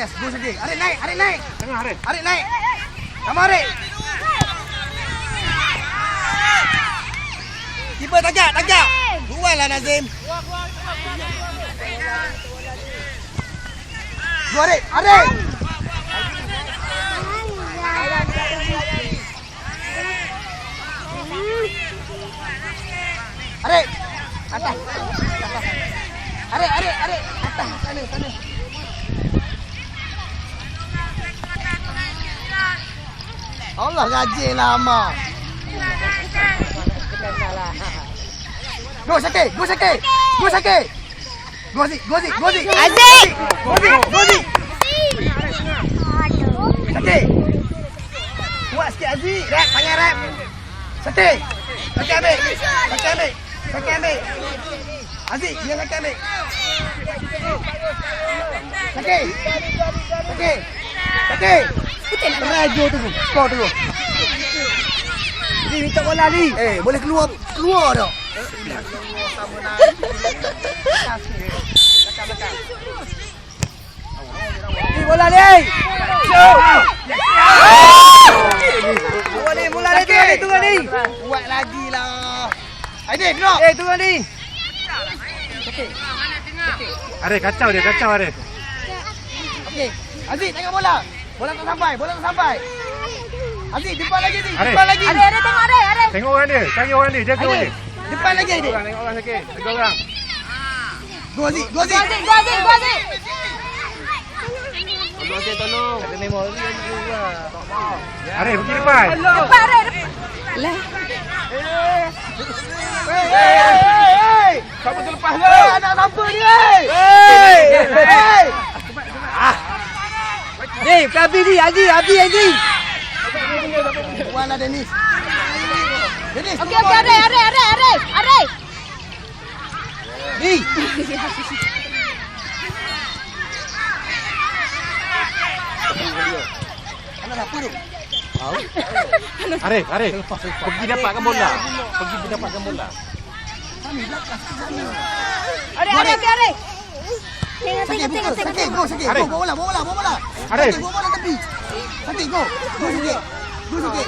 Yes, go Syakir. Arif naik, Arif naik. Tengah Arif. Arif naik. Sama Arif. Keeper tajak, tajak. Buat lah Nazim. Go Arif, Arif. Arif. Atas. Atas. Arif, Arif, Arif. Atas, sana, sana. Allah rajin lama. Go Syakir, go Syakir. Go Syakir. Go Zik, go Zik, go Zik. Azik! Go Zik, go Zik. Syakir. Kuat sikit Aziz. Rap, panggil rap. Syakir. Syakir ambil. Syakir ambil. Syakir ambil. Aziz, dia Syakir ambil. Syakir. Syakir. Syakir. Terajo tu. Kau tu. Ni minta bola ni. Eh, boleh keluar keluar dah. Ni bola ni. Bola ni, bola ni turun ni, turun ni. Buat lagi lah. Aidin, drop. Eh, turun ni. Arif kacau dia, kacau Arif. Okey. Aziz, tengok bola. Bola tak sampai, bola tak sampai. Aziz, depan lagi ni, Arif. depan lagi. Ada, ada tengok ada, ada. Tengok orang dia, cari orang dia, jaga orang dia. depan lagi Aidin. Orang tengok orang sikit, jaga orang. Go Aziz, go Go Aziz. Azik, go Azik, go Azik. Arif pergi depan. Depan ada, depan. Lah. Hey, hey. Siapa terlepas Hey, anak siapa ni? Hey. Hey. Hey. Ni, Abi ni, Abi, Abi, Abi. Buatlah Dennis. Dennis. Okey, okey, ada, ada, ada, ada. Ada. Ni. Anak siapa tu? Arif, Arif. Pergi dapatkan bola. Pergi dapatkan bola. Ada, okey, ada. Tengok, Sakit, tengok, tengok, Sakit, tengok. go, sakit. Go, Arif. bawa bola, bawa bola, bawa bola. Arif. Sakit, bawa bola tepi. Sakit, go. Go, sakit. Go, sakit.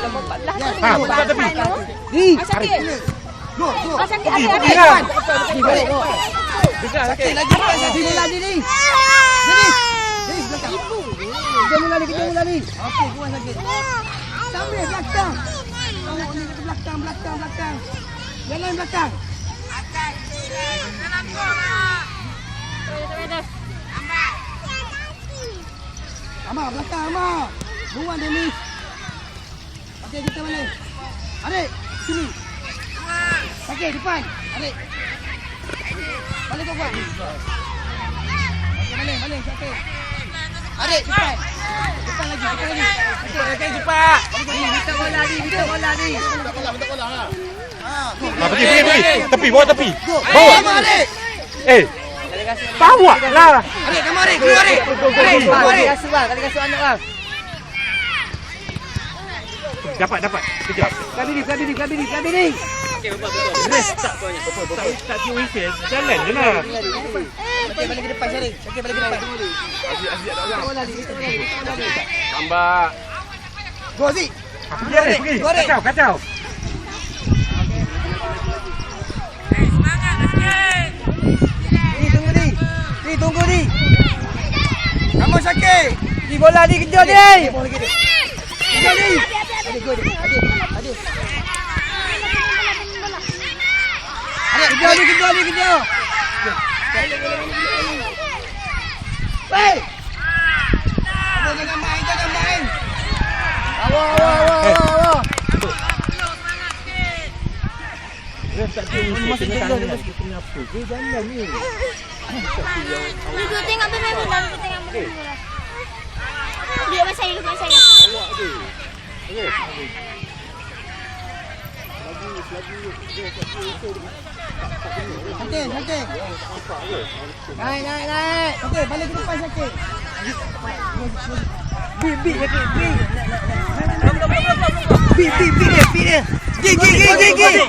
Yes, Ha, go. buka tepi. Ah, sakit. Go, go. Sakit, lah. Ni balik, go. Sakit lagi, sakit bola ni, ni. Dennis. Dennis, belakang. Kita mula ni, kita mula ni. Okey, gua sakit. Sambil belakang. Tengok ni ke belakang, belakang, belakang. Jalan belakang. Amar, belakang Amar. Buang Dennis. Okey, kita balik. Adik, sini. Okey, depan. Adik. Balik kau buat. Okey, balik, balik. Okey. Adik, depan. Depan lagi, depan lagi. Okey, okey, cepat. Ni, minta bola ni, minta bola ni. Minta bola, minta bola. Ha. Ha, pergi, pergi, pergi. Tepi, bawa tepi. Eh. Bawa lah. Adik, kamu adik, keluar adik. Adik, keluar adik. Dapat, dapat. Kejap. Kami ni, kami ni, kami ni, kami ni. Tak kira wifi. Jalan je lah. Okey, balik ke depan Syarif. Okey, balik ke depan. Ni, ni, ni. Tambah. Go, Aziz. Pergi, Arif. Pergi. Dua, Arif. Kacau, kacau. Ni tunggu ni. Ni tunggu ni. Kamu Syakir. Ni bola ni kejar ni. Bola lagi ni. Kejar ni. Adik, adik. Adik, adik. Adik, kejar ni, kejar ni, kejar. Hei. Jangan main, jangan main. Awak, awak, awak, awak, awak. Duduk tengok main bola, duduk tengok main bola. Duduk dengan saya, duduk dengan saya. Syakir, Syakir. Naik, naik, naik. Okey, balik ke depan Syakir. Bip, bip, Syakir, bip. Bip, bip, bip dia, bip dia. Gig, gig, gig,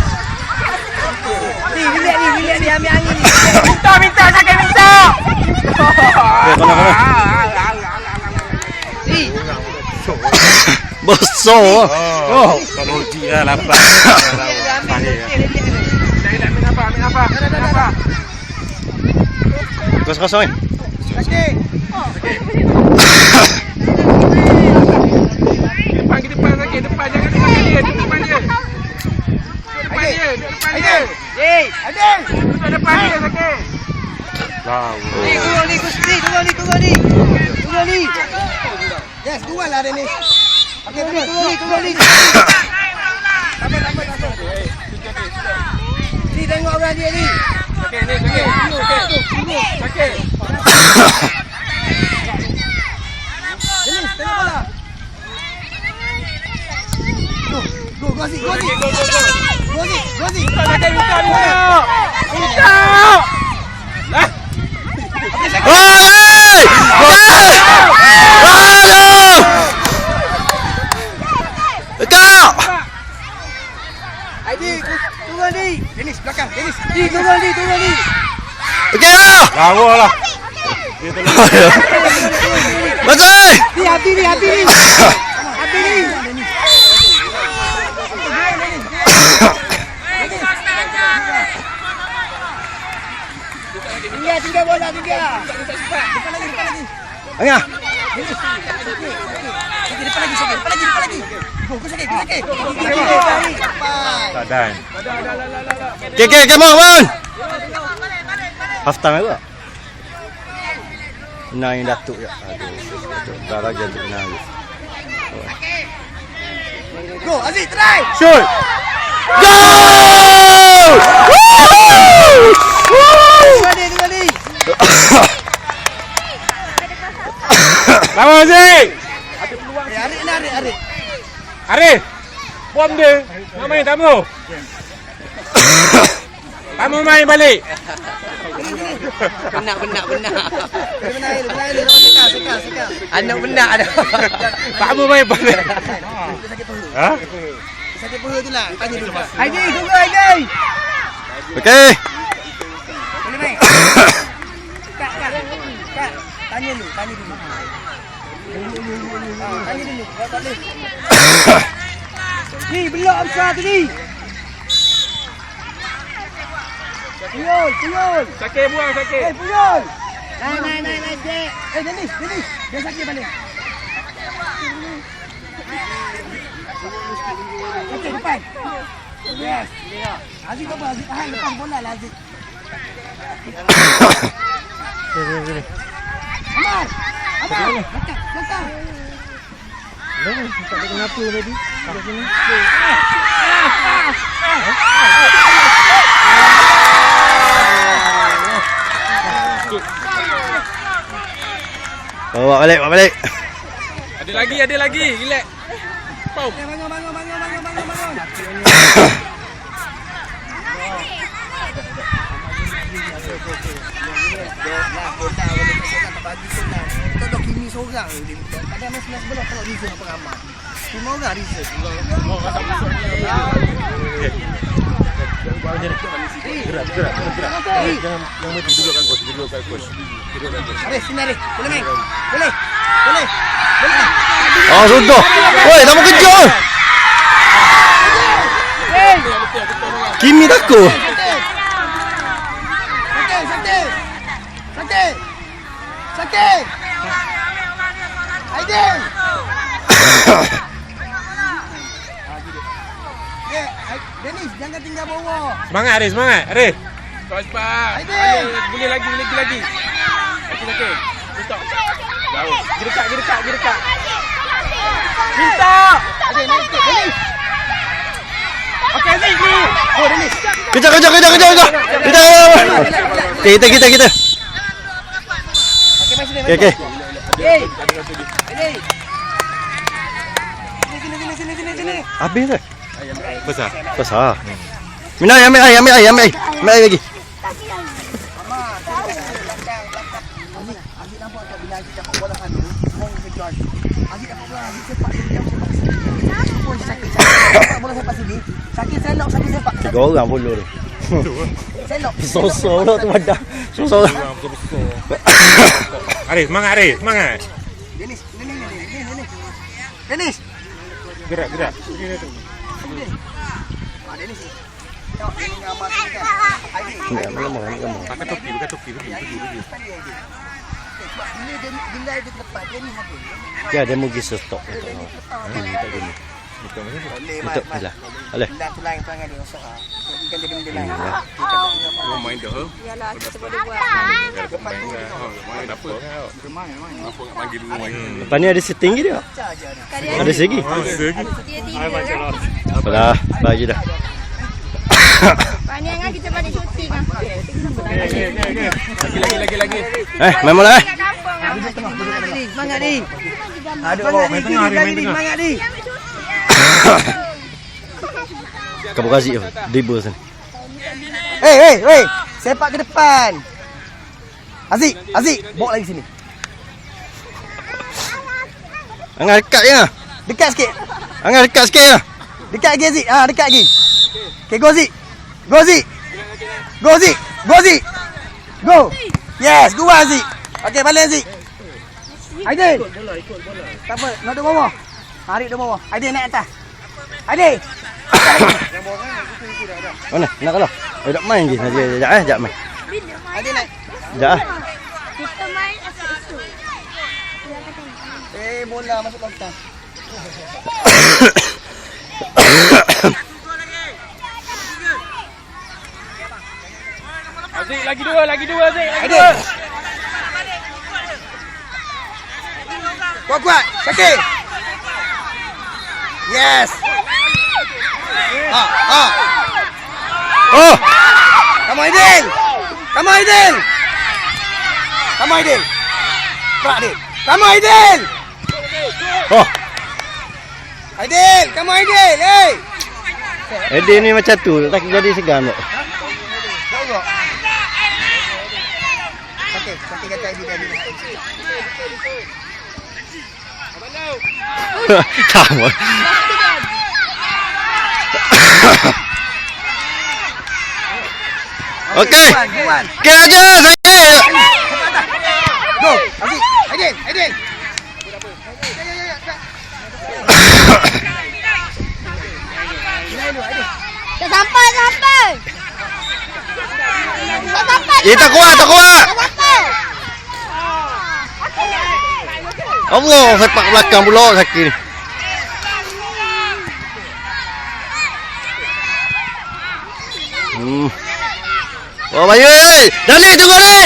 Besar. Oh, kalau uji lah lapar. Ambil ni, bilik ni. Ambil apa, ambil apa, ambil apa. Kosong-kosong ni. Sakit. Depan ke depan sakit, depan jangan depan dia, depan dia. Depan dia, depan dia. Hey, Adil. Duduk depan dia sakit. Ni, turun ni, Gusti. Turun ni, turun ni. Turun ni. Yes, turun lah Dennis. Okey, ni, tengok orang dia ni. Sakit ni, sakit. Sakit. Sakit. Dennis, tengok bola. Go, go, go, go. Go, go, go. Go, go. Minta sakit, minta, minta. Minta. Lah. Hei! Aduh! Kau! Aidi, turun ni. Dennis, belakang. Dennis. Ni, turun ni, turun ni. Okey lah! Lawa lah. Masuk! Ni, Abi ni, Abi ni. Abi ni. Tinggal, tinggal bola. Depan lagi, depan lagi. Angah! Depan lagi, depan lagi, depan lagi. Go, go sakit, go sakit. Sakit, cepat. Tak dan. Okey, okey, come on, on! Half time aku tak? Menang yang Datuk je. Aduh, Datuk. Dah lagi menang je. Go, Aziz, try. Shoot! Go! Woo! Dua ni, dua ni. Lawa Zik. Eh, Arik Arik, Arik. Arif. Bom dia. Nak main tak mau? Tak mau main balik. Benak, benak, benak. Anak benak dah. Tak mau main balik. Dia sakit perut. Ha? Sakit perut tu lah. Tanya dulu. Aidi, tunggu Aidi. Okey. Boleh main? Kak, kak. Kak, tanya dulu, tanya dulu. Tanya dulu, kau tak boleh. Ni, belok besar tu ni. Puyol, puyol. Sakit buang sakit. Eh, puyol. Naik, naik, naik, naik, Jack. Eh, Dennis, Dennis. Dia sakit balik. Okey, depan. Yes. Aziz apa? Aziz tahan lepas bola lah Aziz. Amal. Amal. Belakang, belakang. Bawa balik, bawa balik. Ada lagi, ada lagi. Relax. Pau. Bangun, bangun, bangun, bangun, bangun, bangun. Kau dah kimi seorang je. Pada mas mas sebelah kalau Rizal apa ramai. Lima orang gerak, gerak. Jangan mati duduk kat kos. Duduk kat kos. Aris, sini Aris. Boleh main? Boleh? Boleh? Boleh? Oh, sudah. Woi, kerja. Hey! Kimi takut. Sakit! Sakit, sakit! Sakit! Sakit! Aidil! Eh, Dennis, jangan tinggal bawah. Semangat Arif, semangat. Arif. Cepat cepat. Ayo, Boleh lagi, lagi lagi. Okey, okey. Tutup. Jauh. Pergi dekat, pergi dekat, pergi dekat. Minta. Aidil, naik sikit. Dennis! Okey, Aziz. Oh, Dennis! Kejar, kejar, kejar, kejar, kejar. Kejar. Okey, kita, kita, kita. Okey. Okey, okey. Aidil! Sini, sini, sini, sini, sini, sini. Habis dah. Besar. Besar. Mina, ambil air, ambil air, ambil air. Ambil air lagi. selok, Syakir sepak. Tiga orang puluh tu. Selok. Sosok tu badak. Sosok. Aris, semangat Aris, semangat. Dennis, ni ni ni ni ni ni. Dennis. Gerak, gerak. Ah, Tengok dia sini kan. Aidil. Ni kamu. Pakai topi, pakai topi, topi, topi, topi. Aidil. Sebab bila dia bila dia lepas dia ni apa? Ya dia mugi stok. Hmm, tak gini. Betul, betul. Boleh Betul lah. Boleh. Bila tu lain perangai dia rosak ah. Bukan dia benda lain. Hmm. Dia? Oh, main dah. Yalah, kita boleh buat. Depan tu Oh, main apa? main main. Apa nak panggil dulu main. Lepas ni ada setting dia. Je ada. Ada segi. Oh, segi. Tidur. Apalah, bagi dah. Panjang kan kita balik syuting. Lagi, lagi, lagi, lagi. Eh, main bola eh. Semangat ni. Aduh, Semangat, main tengah, Ri, main tengah. Semangat ni. Kamu kasih tu. Dribble sana. Hei, hei, hei. Sepak ke depan. Aziz, Aziz, bawa lagi sini. Angah dekat je. Dekat sikit. Angah dekat sikit je. Dekat lagi Aziz. Ah, dekat lagi. Okay, go Aziz. Go Aziz. Go Aziz. Go Aziz. Go. Yes, go Aziz. Okay, balik Aziz. Aidil. Tak apa, nak duduk bawah. Tarik duduk bawah. Aidil naik atas. Aidil. Mana? Nak kalau? Eh, tak main je. Sekejap, sekejap eh. Sekejap main. Aidil naik. Sekejap eh. Kita main esok-esok. Eh, bola masuk lontar. Azik, lagi dua, lagi dua, Azik, lagi Aidil. dua. Kuat-kuat. Syakir. Yes. Ha, ha. Oh! Kamu Aidil. Kamu Aidil. Kamu Aidil. Perak Aidil. Kamu Aidil. Oh! Aidil, kamu Aidil. Hey. Eddie ni macam tu. Tak jadi segan tu. Tengok. Okey, sakit kata Aidil tadi. Sama. Okey. Okey aja. Go. Aziz, Aidil, Aidil. Tak sampai, tak sampai. Tak sampai. Eh tak kuat, tak kuat. Tak sampai. Allah sepak belakang pula sakit ni. Hmm. Oh Bayu, eh. Dani tunggu ni.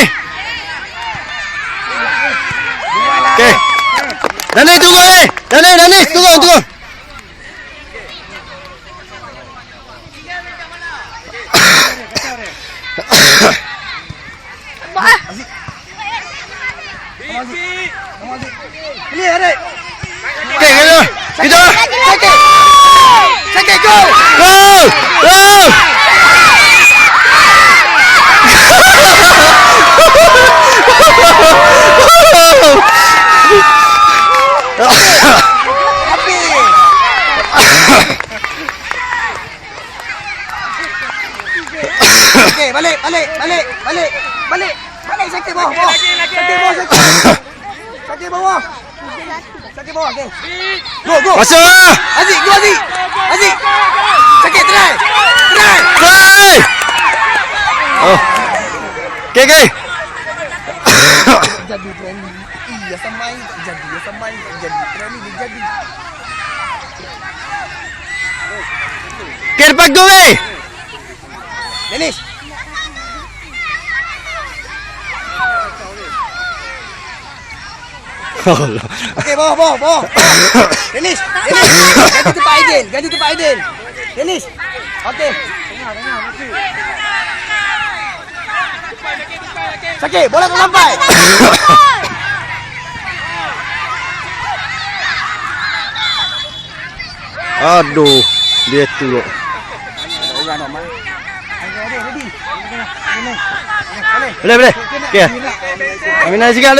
Okey. Dani tunggu ni. Dani, Dani tunggu, tunggu. Clear, Aidil. Okey, kita. Kita. Sakit. Sakit, go. Go! Go! Habis. Okey, balik, balik, balik, balik, balik. Balik sakit bawah, bawah. Sakit bawah, sakit. Sakit bawah. Sakit bawah, okey. Go, go. Masuk lah! Aziz, go Aziz. Aziz. Sakit, try. Try. Try! Oh. Okey, okey. Jadi training. Iya, sampai jadi, ya sampai jadi training dia jadi. Okey, depan gol ni. Dennis. Okey, bawah, bawah, bawah. Dennis, Dennis. Ganti tempat Aidil, ganti tempat Aidil. Dennis. Okey. Sakit, bola tak sampai. Aduh, dia tu nak ready. Boleh. Boleh. Okey. Aminah sikit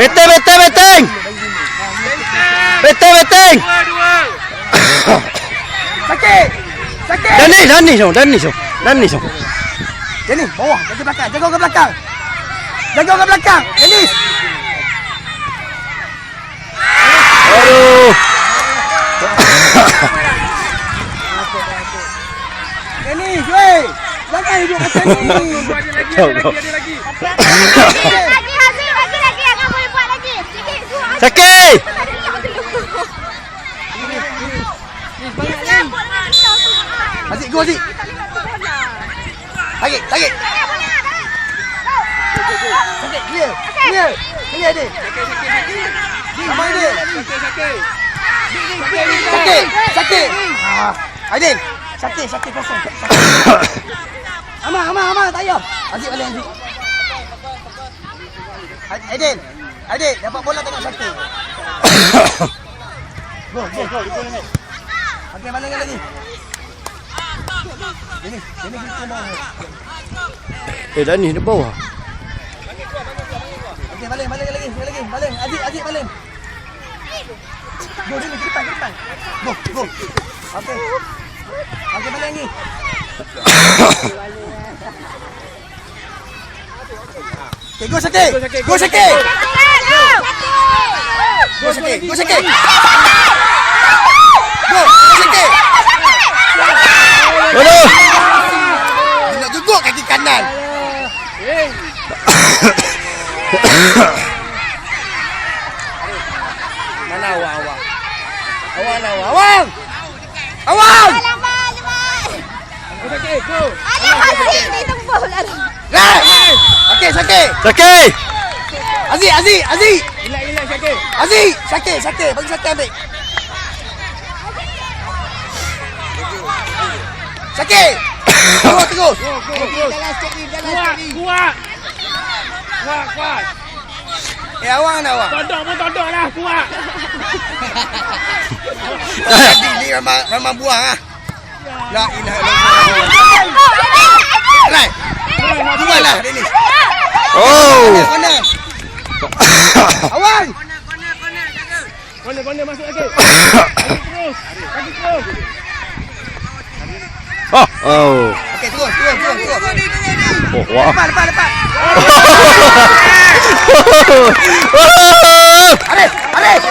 beteng. Beteng, beteng. Dua, dua. Sakit. Sakit. Danis, Danis, oh, Danis, oh. Danis, oh. Dennis, bawah. Jaga belakang. Jaga ke belakang. Jaga ke belakang. Dennis. Aduh. Dennis, weh. Jangan hidup macam ni. Ada lagi, ada lagi, ada lagi. Lagi, lagi, lagi, lagi. Akak boleh buat lagi. Sikit, suruh. Sakit. Azik, go Azik. Tarik, tarik. Sakit, clear. Clear. Clear dia. Sama dia. Sakit, sakit. Sakit. Sakit. Ah, Aidil. Sakit, sakit kosong. Sakit. Aman, aman, aman. Tak payah. Azik balik, Azik. Aidil. Aidil, dapat bola tengok sakit. Go, go, go. Okey, balik lagi. Ini, ini kita mau. Eh, Danis di bawah. Okey, balik, balik lagi, balik lagi. Balik, Azik, Azik balik. Go, ke depan, ke depan. Go, go. Okey. Okey, balik lagi. Okey, go sakit. Go sakit. Go sakit, go sakit. Go, go sakit. Aduh. Dia nak juguk kaki kanan. Mana awak awak? Awak mana awak? Awang! Awang! Alamak, alamak. Oh, sakit, go. Ada hati di tembus lah. Rai! Okey, sakit. Sakit. Aziz, Aziz, Aziz. Sakit. Aziz, sakit, sakit. Bagi sakit ambil. Sakit. Terus, terus. Kuat, kuat. Kuat, kuat. Eh, awang mana awang? Todok pun todok lah, kuat. Tadi ni memang memang buang ah. La ilaha illallah. Rai. Buang lah Dennis. Oh. Mana? Awang. Kona, kona, masuk lagi. Kaki terus. Kaki terus. Oh. Oh. Okey, terus, terus, terus, terus. Oh, wah. Depan, depan, depan. Oh. Arif, Arif. Arif.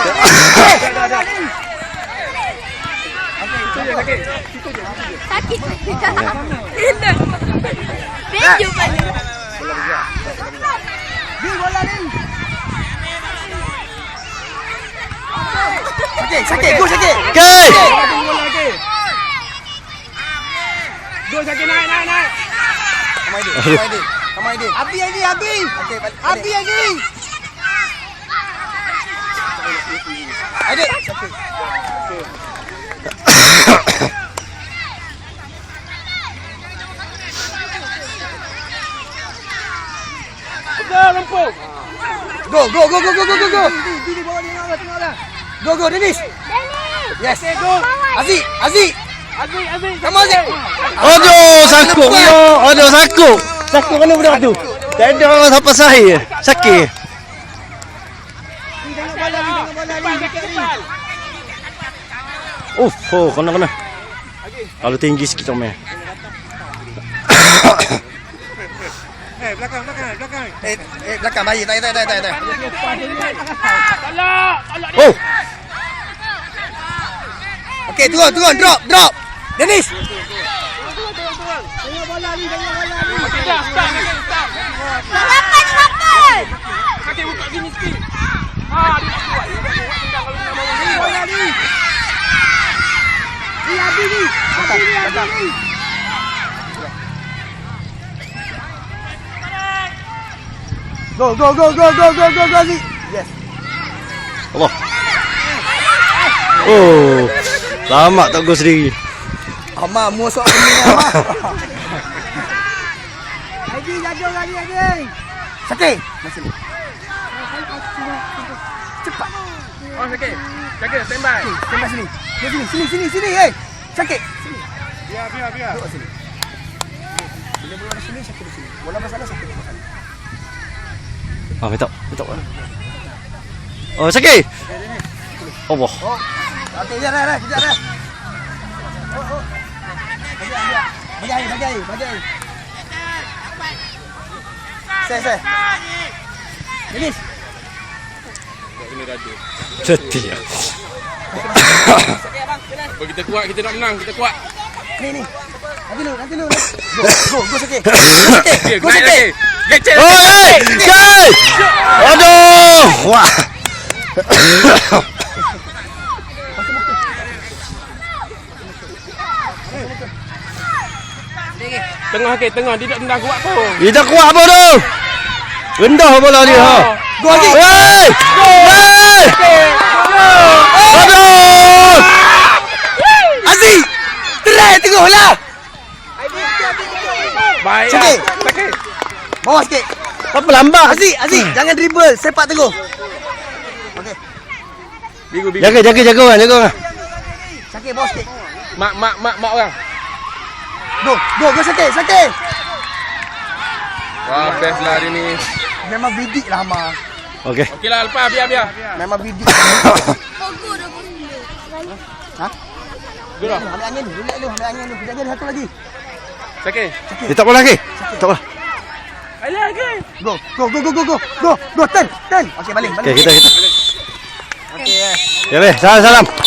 Itu je sakit. Sakit. Hilang. Pinju balik. Ni bola ni. Sakit, sakit, go sakit. Okey. Satu bola lagi. Go sakit naik, naik, naik. Kamai dia, kamai dia. Kamai dia. Abi lagi, Abi. Okey, balik. Abi lagi. Adik. Sakit. Pegang lempung. Go, go, go, go, go, go, go, go. Go, go, Dennis. Yes. Go. Aziz, Aziz. Aziz, Aziz. On, Aziz. Aduh, sakut punya. Aduh, sakut. Sakut mana budak tu? Tak ada orang siapa saya. Sakit. Depan. Oh, oh, kena kena. Kalau tinggi sikit ni. Eh, belakang, belakang, belakang. Eh, eh, belakang bayi. Tak, tak, tak, tak, tak. Tolak, tolak dia. Oh. Okey, turun, turun, drop, drop. Dennis. Okey, dah, start. Lapan, lapan. Sakit buka gini sikit. Ah, dia tak kuat. Dia tak kuat. Tinggal kalau nak bawa bola. Go, go, go, go, go, go, go, go, Aziz. Yes. Allah. Oh. Lama tak go sendiri. Ama musuh ini ama. Lagi jaga lagi lagi. Sakit. Masih. Cepat. Oh, sakit. Jaga, standby. Tembak sini. Sini, sini, sini, sini, sini. Hey. Sakit. Sini. Biar, biar, biar. Duduk sini. Bila bola di sini, sakit di sini. Bola masalah sakit di sana. Ah, minta. Minta. Oh, sakit. Allah. Okey, biar dah. Kejap dah. Oh, oh. Bagi air, bagi air. Bagi air, bagi air. Saya, saya. Raja. Setia. Oh, kita kuat, kita nak menang, kita kuat. Ni, ni. Nanti dulu, nanti dulu. Go, go, go. Go. Okey, Go naik sakit. lagi. Gecek. Oi! Kai! Aduh! Wah. Tengah ke, tengah. Dia tak tendang kuat pun. Dia tak kuat apa tu? Rendah bola dia ha. Go lagi. Hei! Hei! Aduh! Aziz. Try tengok lah. Baik. Sakit. ah. Sakit. Bawah sikit. Apa lambat? Aziz, Aziz. Jangan dribble. Sepak teguh. Okey. Biru, biru. Jaga, jaga, jaga orang, jaga orang. Sakit bawah sikit. Mak, mak, mak, mak orang. Go, go, go sakit, sakit. Wah, best lah hari ni. Memang bidik lah, Ma. Okey. Okey lah, lepas. Biar, biar. Memang bidik. Pogo dah pun. ha? Ambil angin dulu. Ambil angin dulu. Ambil angin dulu. Kejap ada satu lagi. Sakit. Dia tak boleh lagi. Tak boleh. Alah, ke? Go, go, go, go, go, go. Go, go, turn, turn. Okey, balik, Okey, balik. kita kita. Okey, eh. Ya, weh. Salam, salam.